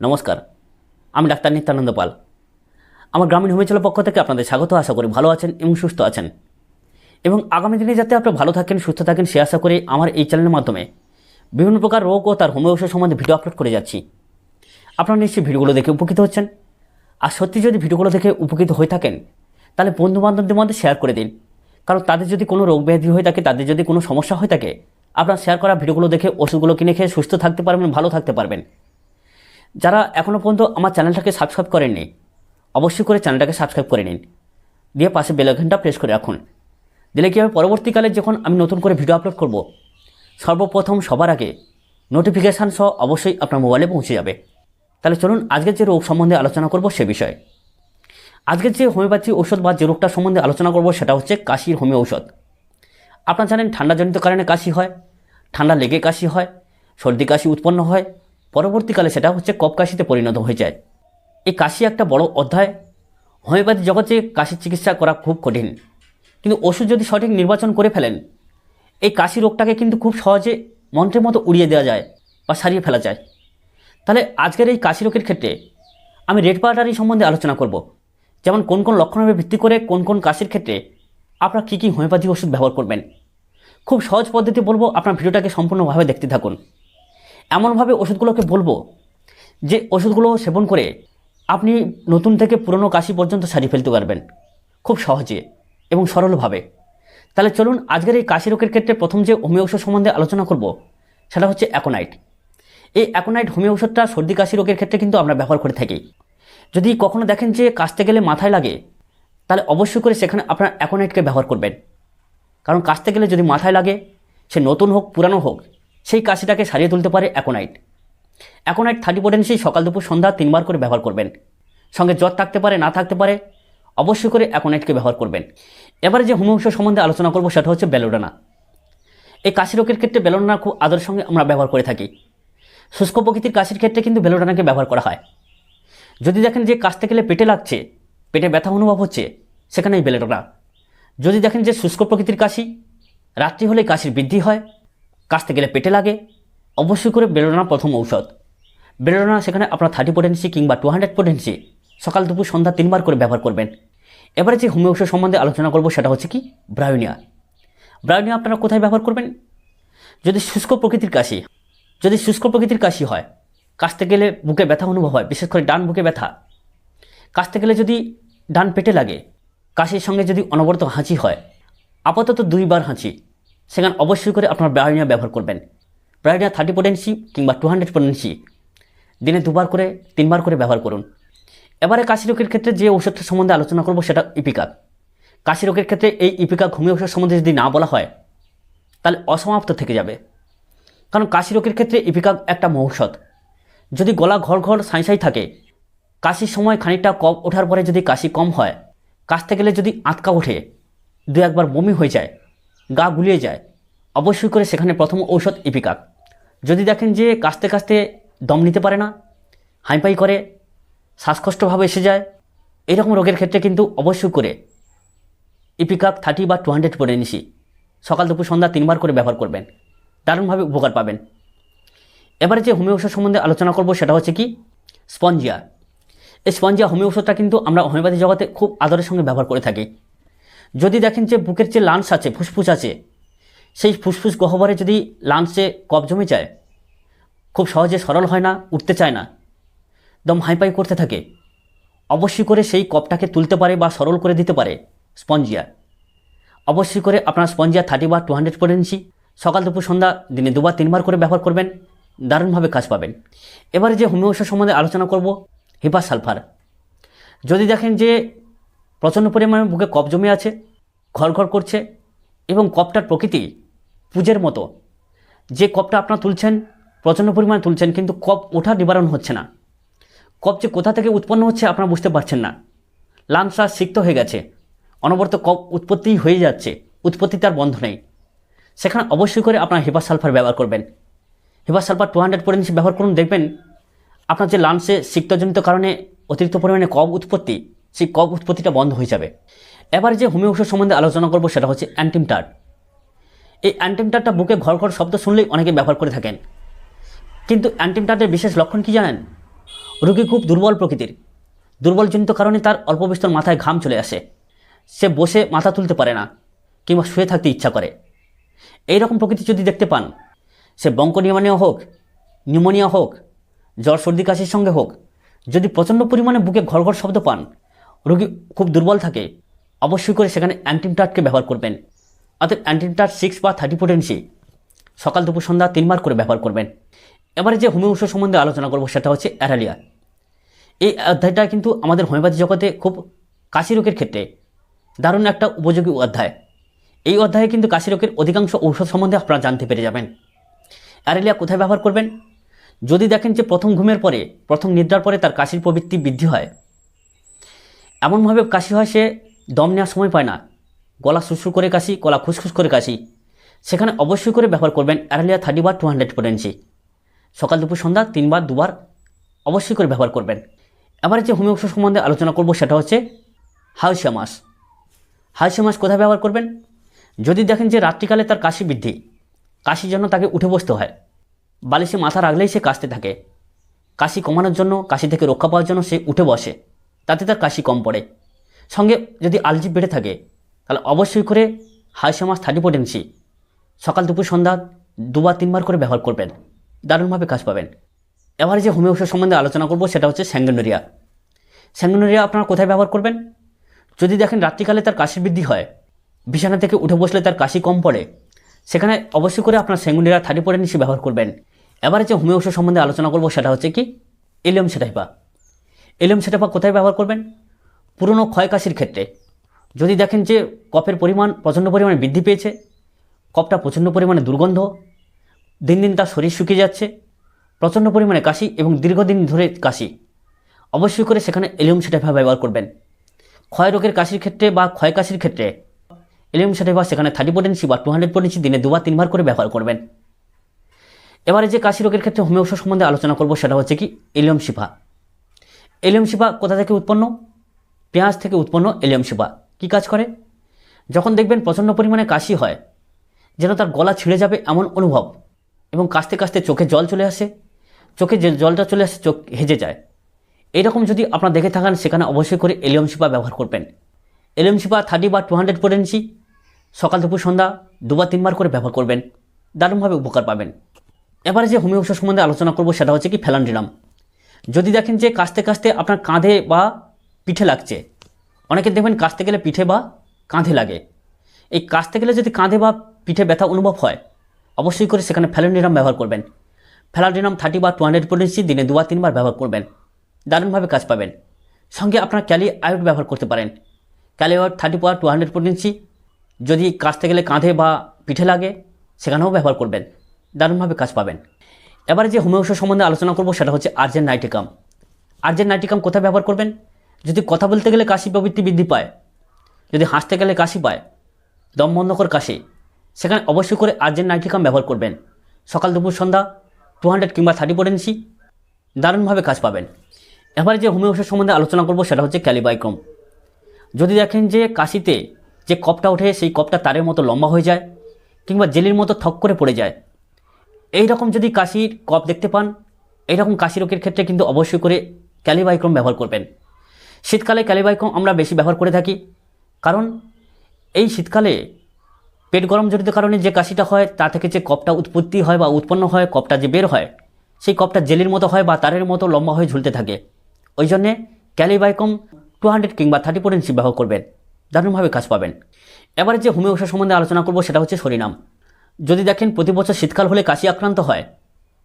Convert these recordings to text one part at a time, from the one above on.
নমস্কার, আমি ডাক্তার নিত্যানন্দ পাল। আমার গ্রামীণ হোমিওপ্যাথির পক্ষ থেকে আপনাদের স্বাগত, আশা করি ভালো আছেন এবং সুস্থ আছেন। এবং আগামী দিনে যাতে আপনারা ভালো থাকেন, সুস্থ থাকেন, সে আশা করে আমার এই চ্যানেলের মাধ্যমে বিভিন্ন প্রকার রোগ ও তার হোমিও ওষুধ সম্বন্ধে ভিডিও আপলোড করে যাচ্ছি। আপনারা নিশ্চয়ই ভিডিওগুলো দেখে উপকৃত হচ্ছেন। আর সত্যি যদি ভিডিওগুলো দেখে উপকৃত হয়ে থাকেন, তাহলে বন্ধু বান্ধবদের মধ্যে শেয়ার করে দিন। কারণ তাদের যদি কোনো রোগ ব্যাধি হয়ে থাকে, তাদের যদি কোনো সমস্যা হয়ে থাকে, আপনার শেয়ার করা ভিডিওগুলো দেখে ওষুধগুলো কিনে খেয়ে সুস্থ থাকতে পারবেন, ভালো থাকতে পারবেন। যারা এখনও পর্যন্ত আমার চ্যানেলটাকে সাবস্ক্রাইব করেননি, অবশ্যই করে চ্যানেলটাকে সাবস্ক্রাইব করে নিন। দিয়ে পাশে বেল আইকনটা প্রেস করে রাখুন। দিলে কী হবে? পরবর্তীকালে যখন আমি নতুন করে ভিডিও আপলোড করব, সর্বপ্রথম সবার আগে নোটিফিকেশান সহ অবশ্যই আপনার মোবাইলে পৌঁছে যাবে। তাহলে চলুন আজকের যে রোগ সম্বন্ধে আলোচনা করব সে বিষয়ে। আজকের যে হোমিওপ্যাথি ঔষধ বা যে রোগটা সম্বন্ধে আলোচনা করব সেটা হচ্ছে কাশির হোমিও ঔষধ। আপনারা জানেন ঠান্ডাজনিত কারণে কাশি হয়, ঠান্ডা লেগে কাশি হয়, সর্দি কাশি উৎপন্ন হয় পরবর্তীকালে সেটা হচ্ছে কপ কাশিতে পরিণত হয়ে যায়। এই কাশি একটা বড় অধ্যায়। হোমিওপ্যাথি জগতে কাশির চিকিৎসা করা খুব কঠিন। কিন্তু ওষুধ যদি সঠিক নির্বাচন করে ফেলেন, এই কাশি রোগটাকে কিন্তু খুব সহজে মন্ত্রের মতো উড়িয়ে দেওয়া যায় বা সারিয়ে ফেলা যায়। তাহলে আজকের এই কাশি রোগের ক্ষেত্রে আমি রেড পাউডারি সম্বন্ধে আলোচনা করব। যেমন কোন কোন লক্ষণের ভিত্তি করে কোন কোন কাশির ক্ষেত্রে আপনারা কী কী হোমিওপ্যাথি ওষুধ ব্যবহার করবেন। খুব সহজ পদ্ধতি বলব, আপনার ভিডিওটাকে সম্পূর্ণভাবে দেখতে থাকুন। এমনভাবে ওষুধগুলোকে বলব যে ওষুধগুলো সেবন করে আপনি নতুন থেকে পুরনো কাশি পর্যন্ত সারিয়ে ফেলতে পারবেন, খুব সহজে এবং সরলভাবে। তাহলে চলুন আজকের এই কাশি রোগের ক্ষেত্রে প্রথম যে হোমিও ঔষধ সম্বন্ধে আলোচনা করব, সেটা হচ্ছে অ্যাকোনাইট। এই অ্যাকোনাইট হোমিও ওষুধটা সর্দি কাশি রোগের ক্ষেত্রে কিন্তু আমরা ব্যবহার করে থাকি। যদি কখনো দেখেন যে কাশতে গেলে মাথায় লাগে, তাহলে অবশ্যই করে সেখানে আপনার অ্যাকোনাইটকে ব্যবহার করবেন। কারণ কাশতে গেলে যদি মাথায় লাগে, সে নতুন হোক, পুরানো হোক সেই কাশিটাকে সারিয়ে তুলতে পারে অ্যাকোনাইট। অ্যাকোনাইট থার্টি পোটেন্সি সকাল দুপুর সন্ধ্যা তিনবার করে ব্যবহার করবেন। সঙ্গে জ্বর থাকতে পারে, না থাকতে পারে, অবশ্যই করে অ্যাকোনাইটকে ব্যবহার করবেন। এবারে যে হোমিওংশ সম্বন্ধে আলোচনা করব সেটা হচ্ছে বেলোডানা এই কাশি রোগের ক্ষেত্রে বেলোডানা খুব আদর সঙ্গে আমরা ব্যবহার করে থাকি। শুষ্ক প্রকৃতির কাশির ক্ষেত্রে কিন্তু বেলোডানাকে ব্যবহার করা হয়। যদি দেখেন যে কাশতে গেলে পেটে লাগছে, পেটে ব্যথা অনুভব হচ্ছে, সেখানেই বেলোডানা যদি দেখেন যে শুষ্ক প্রকৃতির কাশি, রাত্রি হলে কাশির বৃদ্ধি হয় কাশতে গেলে পেটে লাগে। অবশ্যই করে বেরোনা প্রথম ঔষধ। বেরোনা সেখানে আপনার থার্টি পোটেন্সি কিংবা টু হান্ড্রেড পোটেন্সি সকাল, দুপুর, সন্ধ্যা তিনবার করে ব্যবহার করবেন। এবারে যে হোমিও ঔষধ সম্বন্ধে আলোচনা করব সেটা হচ্ছে কি? ব্রায়োনিয়া। ব্রায়োনিয়া আপনারা কোথায় ব্যবহার করবেন? যদি শুষ্ক প্রকৃতির কাশি, যদি শুষ্ক প্রকৃতির কাশি হয় কাশতে গেলে বুকে ব্যথা অনুভব হয়, বিশেষ করে ডান বুকে ব্যথা। কাশতে গেলে যদি ডান পেটে লাগে, কাশির সঙ্গে যদি অনবরত হাঁচি হয়, আপাতত দুইবার হাঁচি। সেখানে অবশ্যই করে আপনার ব্রায়োনিয়া ব্যবহার করবেন। ব্রায়োনিয়া থার্টি পোটেন্সি কিংবা টু হান্ড্রেড পোটেন্সি দিনে দুবার করে, তিনবার করে ব্যবহার করুন। এবারে কাশি রোগের ক্ষেত্রে যে ওষুধটা সম্বন্ধে আলোচনা করব সেটা ইপিকাক কাশি রোগের ক্ষেত্রে এই ইপিকাক হোমিও ওষুধ সম্বন্ধে যদি না বলা হয়, তাহলে অসমাপ্ত থেকে যাবে। কারণ কাশি রোগের ক্ষেত্রে ইপিকাক একটা মৌষধ যদি গলা ঘর ঘর সাঁই থাকে, কাশির সময় খানিকটা কম ওঠার পরে যদি কাশি কম হয়, কাশতে গেলে যদি আঁতকা ওঠে, দু একবার বমি হয়ে যায় গা গুলিয়ে যায়। অবশ্যই করে সেখানে প্রথম ঔষধ ইপিকাক যদি দেখেন যে কাস্তে কাস্তে দম নিতে পারে না, হাইপাই করে, শ্বাসকষ্টভাবে এসে যায়, এরকম রোগের ক্ষেত্রে কিন্তু অবশ্যই করে ইপিকাক থার্টি বা টু হান্ড্রেড পরে নিছি সকাল দুপুর সন্ধ্যা তিনবার করে ব্যবহার করবেন। দারুণভাবে উপকার পাবেন। এবারে যে হোমিও ওষুধ সম্বন্ধে আলোচনা করব সেটা হচ্ছে কি? স্পঞ্জিয়া। এই স্পঞ্জিয়া হোমিও ওষুধটা কিন্তু আমরা হোমিওপ্যাথি জগতে খুব আদরের সঙ্গে ব্যবহার করে থাকি। যদি দেখেন যে বুকের যে লাংস আছে, ফুসফুস আছে, সেই ফুসফুস গহ্বরে যদি লাংসে কপ জমে যায়, খুব সহজে সরল হয় না, উঠতে চায় না, দম হাইপাই করতে থাকে, অবশ্যই করে সেই কপটাকে তুলতে পারে বা সরল করে দিতে পারে স্পঞ্জিয়া। অবশ্যই করে আপনার স্পঞ্জিয়া থার্টি বা টু হান্ড্রেড পোটেন্সি সকাল দুপুর সন্ধ্যা, দিনে দুবার, তিনবার করে ব্যবহার করবেন, দারুণভাবে কাজ পাবেন। এবারে যে হোমিও সম্বন্ধে আলোচনা করব হিপা সালফার যদি দেখেন যে প্রচণ্ড পরিমাণে বুকে কপ জমে আছে ঘর ঘর করছে এবং কপটার প্রকৃতি পুজের মতো। যে কপটা আপনারা তুলছেন, প্রচণ্ড পরিমাণে তুলছেন, কিন্তু কপ ওঠা নিবারণ হচ্ছে না। কপ যে কোথা থেকে উৎপন্ন হচ্ছে আপনারা বুঝতে পারছেন না। লাংসা সিক্ত হয়ে গেছে। অনবরত কপ উৎপত্তি হয়ে যাচ্ছে। উৎপত্তি তার বন্ধ নেই। সেখানে অবশ্যই করে আপনার হিপার সালফার ব্যবহার করবেন। Hepar sulphur two hundred potency ব্যবহার করুন, দেখবেন আপনার যে লাংসে সিক্তজনিত কারণে অতিরিক্ত পরিমাণে কব উৎপত্তি সেই কফ উৎপত্তিটা বন্ধ হয়ে যাবে। এবারে যে হোমিও ওষুধ সম্বন্ধে আলোচনা করব সেটা হচ্ছে অ্যান্টিমটার্ট এই অ্যান্টিমটারটা বুকে ঘর ঘর শব্দ শুনলেই অনেকে ব্যবহার করে থাকেন। কিন্তু অ্যান্টিমটার্টের বিশেষ লক্ষণ কি জানেন? রোগী খুব দুর্বল প্রকৃতির। দুর্বলজনিত কারণে তার অল্প বিস্তর মাথায় ঘাম চলে আসে। সে বসে মাথা তুলতে পারে না, কিংবা শুয়ে থাকতে ইচ্ছা করে। এই রকম প্রকৃতি যদি দেখতে পান, সে বঙ্ক বঙ্কনিউমোনিয়া হোক, নিউমোনিয়া হোক, জ্বর সর্দি কাশির সঙ্গে হোক, যদি প্রচণ্ড পরিমাণে বুকে ঘর ঘর শব্দ পান রোগী খুব দুর্বল থাকে, অবশ্যই করে সেখানে অ্যান্টিম অ্যান্টিমটাটকে ব্যবহার করবেন। অর্থাৎ অ্যান্টিমটাট সিক্স বা থার্টি পোটেন্সি সকাল দুপুর সন্ধ্যা তিনবার করে ব্যবহার করবেন। এবারে যে হোমিও ওষুধ সম্বন্ধে আলোচনা করব সেটা হচ্ছে অ্যারালিয়া। এই অধ্যায়টা কিন্তু আমাদের হোমিওপ্যাথি জগতে খুব কাশি রোগের ক্ষেত্রে দারুণ একটা উপযোগী অধ্যায়। এই অধ্যায়ে কিন্তু কাশি রোগের অধিকাংশ ঔষধ সম্বন্ধে আপনারা জানতে পেরে যাবেন। অ্যারেলিয়া কোথায় ব্যবহার করবেন? যদি দেখেন যে প্রথম ঘুমের পরে, প্রথম নিদ্রার পরে তার কাশির প্রবৃত্তি বৃদ্ধি হয় এমনভাবে কাশি হয় সে দম নেওয়ার সময় পায় না। গলা শুশু করে কাশি, গলা খুসখুস করে কাশি। সেখানে অবশ্যই করে ব্যবহার করবেন অ্যারালিয়া থার্টি বার টু হান্ড্রেড পোটেন্সি। সকাল দুপুর সন্ধ্যা তিনবার, দুবার অবশ্যই করে ব্যবহার করবেন। এবারে যে হোমিও ওষুধ সম্বন্ধে আলোচনা করব সেটা হচ্ছে হাউসিয়া মাস। হাউসিয়া মাস কোথায় ব্যবহার করবেন? যদি দেখেন যে রাত্রিকালে তার কাশি বৃদ্ধি, কাশির জন্য তাকে উঠে বসতে হয়। বালিশে মাথা রাখলেই সে কাশতে থাকে। কাশি কমানোর জন্য, কাশি থেকে রক্ষা পাওয়ার জন্য সে উঠে বসে। তাতে তার কাশি কম পড়ে। সঙ্গে যদি আলজি বেড়ে থাকে, তাহলে অবশ্যই করে হাইসা মাস থার্টি পোটেন্সি সকাল দুপুর সন্ধ্যা দুবার তিনবার করে ব্যবহার করবেন। দারুণভাবে কাজ পাবেন। এবারে যে হোমিও ওষুধ সম্বন্ধে আলোচনা করব, সেটা হচ্ছে স্যাঙ্গনোরিয়া। স্যাঙ্গনোরিয়া আপনারা কোথায় ব্যবহার করবেন? যদি দেখেন রাত্রিকালে তার কাশির বৃদ্ধি হয়, বিছানা থেকে উঠে বসলে তার কাশি কম পড়ে, সেখানে অবশ্যই করে আপনার স্যাঙ্গনোরিয়া থার্টি পোটেন্সি ব্যবহার করবেন। এবারে যে হোমিও ওষুধ সম্বন্ধে আলোচনা করব, সেটা হচ্ছে কি? এলিয়াম সেটাইপা। এলিয়াম সেটাইপা কোথায় ব্যবহার করবেন? পুরনো ক্ষয় কাশির ক্ষেত্রে। যদি দেখেন যে কফের পরিমাণ প্রচণ্ড পরিমাণে বৃদ্ধি পেয়েছে, কফটা প্রচণ্ড পরিমাণে দুর্গন্ধ, দিন দিন তার শরীর শুকিয়ে যাচ্ছে, প্রচণ্ড পরিমাণে কাশি এবং দীর্ঘদিন ধরে কাশি, অবশ্যই করে সেখানে এলিয়াম সেটাইপা ব্যবহার করবেন। ক্ষয় রোগের কাশির ক্ষেত্রে বা ক্ষয় কাশির ক্ষেত্রে এলিয়াম সেটাইপা সেখানে থার্টি পোটেন্সি বা টু হান্ড্রেড পোটেন্সি দিনে দুবার, তিনবার করে ব্যবহার করবেন। এবারে যে কাশি রোগের ক্ষেত্রে হোমিও সম্বন্ধে আলোচনা করব সেটা হচ্ছে কি এলিয়ম শিফা। এলিয়ম শিফা কোথা থেকে উৎপন্ন? পেঁয়াজ থেকে উৎপন্ন এলিয়ম শিফা কী কাজ করে? যখন দেখবেন প্রচণ্ড পরিমাণে কাশি হয়, যেন তার গলা ছিঁড়ে যাবে এমন অনুভব এবং কাশতে কাশতে চোখে জল চলে আসে, চোখে যে জলটা চলে আসে চোখ হেজে যায়। এরকম যদি আপনারা দেখে থাকেন, সেখানে অবশ্যই করে এলিয়ম শিপা ব্যবহার করবেন। এলিয়ম শিপা থার্টি বা টু হান্ড্রেড পোটেন্সি সকাল, দুপুর, সন্ধ্যা দুবার, তিনবার করে ব্যবহার করবেন। দারুণভাবে উপকার পাবেন। এবারে যে হোমিও সম্বন্ধে আলোচনা করব, সেটা হচ্ছে কি ফ্যালান্ডিনাম যদি দেখেন যে কাশতে কাশতে আপনার কাঁধে বা পিঠে লাগছে, অনেকে দেখবেন কাশতে গেলে পিঠে বা কাঁধে লাগে। এই কাশতে গেলে যদি কাঁধে বা পিঠে ব্যথা অনুভব হয়, অবশ্যই করে সেখানে ফ্যালান্ডিনাম ব্যবহার করবেন। ফ্যালান্ডিনাম থার্টি বা টু হান্ড্রেড পোটেন্সি দিনে দুবার তিনবার ব্যবহার করবেন। দারুণভাবে কাজ পাবেন। সঙ্গে আপনার ক্যালি আয়োড ব্যবহার করতে পারেন। ক্যালি আয়োড থার্টি বা টু হান্ড্রেড পোটেন্সি যদি কাশতে গেলে কাঁধে বা পিঠে লাগে, সেখানেও ব্যবহার করবেন। দারুণভাবে কাজ পাবেন। এবারে যে হোমিও সম্বন্ধে আলোচনা করব সেটা হচ্ছে আর্জেন নাইটিকাম। আর্জেন নাইটিকাম কোথায় ব্যবহার করবেন? যদি কথা বলতে গেলে কাশি প্রবৃত্তি বৃদ্ধি পায়, যদি হাসতে গেলে কাশি পায়, দম বন্ধ করে কাশি, সেখানে অবশ্যই করে আর্জেন নাইটিকাম ব্যবহার করবেন। সকাল দুপুর সন্ধ্যা টু হান্ড্রেড কিংবা থার্টি পোটেন্সি দারুণভাবে কাজ পাবেন। এবারে যে হোমিও সম্বন্ধে আলোচনা করব সেটা হচ্ছে ক্যালিবাইক্রম। যদি দেখেন যে কাশিতে যে কপটা ওঠে, সেই কপটা তারের মতো লম্বা হয়ে যায় কিংবা জেলির মতো থক করে পড়ে যায় এই রকম যদি কাশির কপ দেখতে পান, এইরকম কাশি রোগের ক্ষেত্রে কিন্তু অবশ্যই করে ক্যালিবাইক্রম ব্যবহার করবেন। শীতকালে ক্যালিবাইক্রম আমরা বেশি ব্যবহার করে থাকি, কারণ এই শীতকালে পেট গরম জনিত কারণে যে কাশিটা হয়, তা থেকে যে কপটা উৎপত্তি হয় বা উৎপন্ন হয় কপটা যে বের হয়, সেই কপটা জেলির মতো হয় বা তারের মতো লম্বা হয়ে ঝুলতে থাকে। ওই জন্যে ক্যালিবাইকম টু হান্ড্রেড কিংবা থার্টি পোটেন্সি ব্যবহার করবেন, দারুণভাবে কাজ পাবেন। এবারে যে হোমিও সম্বন্ধে আলোচনা করব, সেটা হচ্ছে সরিনাম যদি দেখেন প্রতি বছর শীতকাল হলে কাশি আক্রান্ত হয়,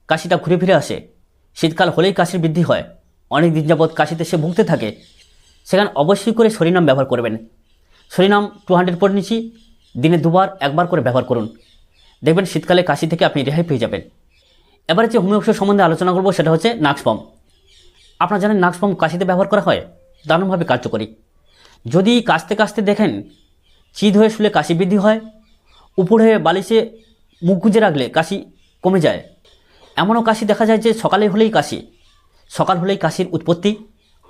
কাশিটা ঘুরে ফিরে আসে। শীতকাল হলেই কাশির বৃদ্ধি হয়। অনেক দিন যাবৎ কাশিতে সে ভুগতে থাকে। সেখানে অবশ্যই করে সরিনাম ব্যবহার করবেন। সরিনাম টু হান্ড্রেড পরে নিচ্ছি দিনে দুবার, একবার করে ব্যবহার করুন। দেখবেন শীতকালে কাশি থেকে আপনি রেহাই পেয়ে যাবেন। এবারে যে হোমিও সম্বন্ধে আলোচনা করব সেটা হচ্ছে নাক্সপম আপনারা জানেন নাক্সপম কাশিতে ব্যবহার করা হয়? দারুণভাবে কার্যকরী। যদি কাশতে কাশতে দেখেন চিদ হয়ে শুলে কাশি বৃদ্ধি হয় উপরে বালিশে মুখ গুজে রাখলে কাশি কমে যায়। এমনও কাশি দেখা যায় যে সকালে হলেই কাশি। সকাল হলেই কাশির উৎপত্তি।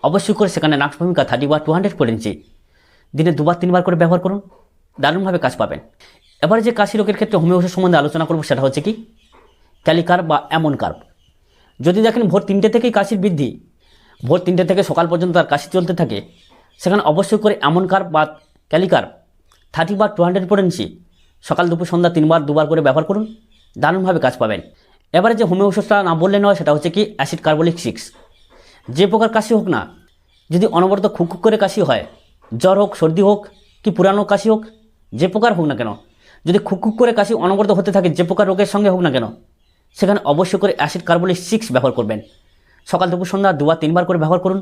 অবশ্যই করে সেখানে নাক্স ভূমিকা থার্টি বা টু হান্ড্রেড পড়েছি দিনে দুবার, তিনবার করে ব্যবহার করুন। দারুণভাবে কাজ পাবেন। এবারে যে কাশি রোগের ক্ষেত্রে হোমিও ওষুধ সম্বন্ধে আলোচনা করব সেটা হচ্ছে কি? ক্যালিকার বা এমন কার্প। যদি দেখেন ভোর তিনটে থেকেই কাশির বৃদ্ধি, ভোর তিনটে থেকে সকাল পর্যন্ত তার কাশি চলতে থাকে, সেখানে অবশ্যই করে এমন কার বা ক্যালিকার থার্টি বা টু হান্ড্রেড পোটেন্সি সকাল দুপুর সন্ধ্যা তিনবার, দুবার করে ব্যবহার করুন, দারুণভাবে কাজ পাবেন। এবারে যে হোমিও ওষুধটা না বললে নয়, সেটা হচ্ছে কি অ্যাসিড কার্বলিক সিক্স। যে প্রকার কাশি হোক না, যদি অনবরত খুক করে কাশি হয়, জ্বর হোক, সর্দি হোক, কি পুরানো কাশি হোক, যে প্রকার হোক না কেন, যদি খুক করে কাশি অনবরত হতে থাকে, যে প্রকার রোগের সঙ্গে হোক না কেন, সেখানে অবশ্যই করে অ্যাসিড কার্বলিক সিক্স ব্যবহার করবেন। সকাল দুপুর সন্ধ্যা দুবার, তিনবার করে ব্যবহার করুন,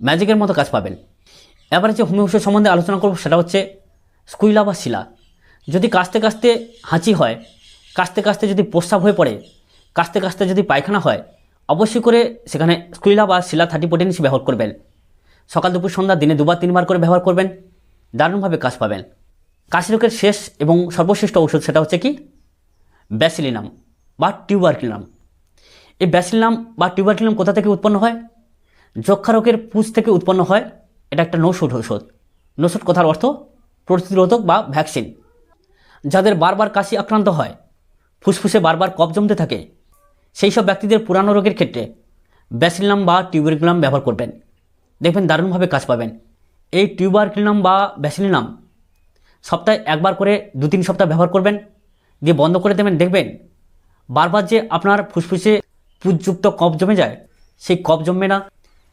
ম্যাজিকের মতো কাজ পাবেন। এবারে যে হোমিও ওষুধ সম্বন্ধে আলোচনা করব, সেটা হচ্ছে স্কুইলা বা শিলা। যদি কাস্তে কাস্তে হাঁচি হয়, কাস্তে কাস্তে যদি প্রস্রাব হয়ে পড়ে কাশতে কাস্তে যদি পায়খানা হয়, অবশ্যই করে সেখানে স্কুইলা বা শিলা থার্টি পোটেন্সি ব্যবহার করবেন। সকাল, দুপুর, সন্ধ্যা, দিনে দুবার, তিনবার করে ব্যবহার করবেন। দারুণভাবে কাজ পাবেন। কাশি রোগের শেষ এবং সর্বশ্রেষ্ঠ ওষুধ সেটা হচ্ছে কি? ব্যাসিলিনাম বা টিউবারকিলাম এই ব্যাসিলিনাম বা টিউবারকিলাম কোথা থেকে উৎপন্ন হয়? যক্ষা রোগের পুঁজ থেকে উৎপন্ন হয়। এটা একটা নৌষধ ঔষধ। নৌষধ কথার অর্থ প্রতিরোধক বা ভ্যাকসিন। যাদের বারবার কাশি আক্রান্ত হয়, ফুসফুসে বারবার কফ জমতে থাকে সেই সব ব্যক্তিদের পুরানো রোগের ক্ষেত্রে ব্যাসিলাম বা টিউবারকুলাম ব্যবহার করবেন। দেখবেন দারুণভাবে কাজ পাবেন। এই টিউবারকুলাম বা ব্যাসিলিনাম সপ্তাহে একবার করে দু তিন সপ্তাহ ব্যবহার করবেন। দিয়ে বন্ধ করে দেবেন। দেখবেন বারবার যে আপনার ফুসফুসে পুজযুক্ত কফ জমে যায়, সেই কফ জমবে না।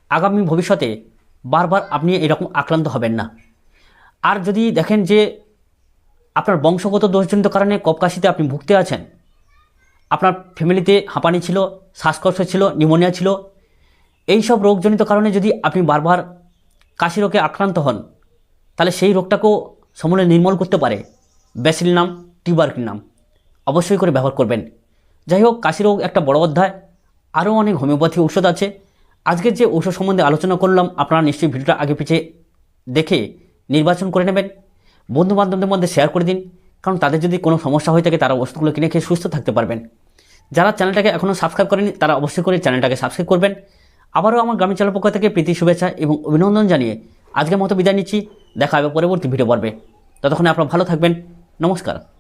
আগামী ভবিষ্যতে বারবার আপনি এরকম আক্রান্ত হবেন না। আর যদি দেখেন যে আপনার বংশগত দোষজনিত কারণে কপকাশিতে আপনি ভুগতে আছেন। আপনার ফ্যামিলিতে হাঁপানি ছিল, শ্বাসকষ্ট ছিল, নিউমোনিয়া ছিল। এই সব রোগজনিত কারণে যদি আপনি বারবার কাশি রোগে আক্রান্ত হন, তাহলে সেই রোগটাকেও সমূলে নির্মূল করতে পারে। ব্যাসিল নাম টিউবারকিল নাম অবশ্যই করে ব্যবহার করবেন। যাই হোক, কাশি রোগ একটা বড় অধ্যায়। আরও অনেক হোমিওপ্যাথি ঔষধ আছে। আজকের যে ঔষধ সম্বন্ধে আলোচনা করলাম, আপনারা নিশ্চয়ই ভিডিওটা আগে পিছিয়ে দেখে নির্বাচন করে নেবেন। বন্ধু বান্ধবদের মধ্যে শেয়ার করে দিন। কারণ তাদের যদি কোনো সমস্যা হয়ে থাকে, তারা ওষুধগুলো কিনে খেয়ে সুস্থ থাকতে পারবেন। যারা চ্যানেলটাকে এখনও সাবস্ক্রাইব করেনি, তারা অবশ্যই করে চ্যানেলটাকে সাবস্ক্রাইব করবেন। আবারও আমার গ্রামীণ চ্যানেল পক্ষ থেকে প্রীতি শুভেচ্ছা এবং অভিনন্দন জানিয়ে আজকের মতো বিদায় নিচ্ছি। দেখা হবে পরবর্তী ভিডিও পর্বে। ততক্ষণে আপনারা ভালো থাকবেন। নমস্কার।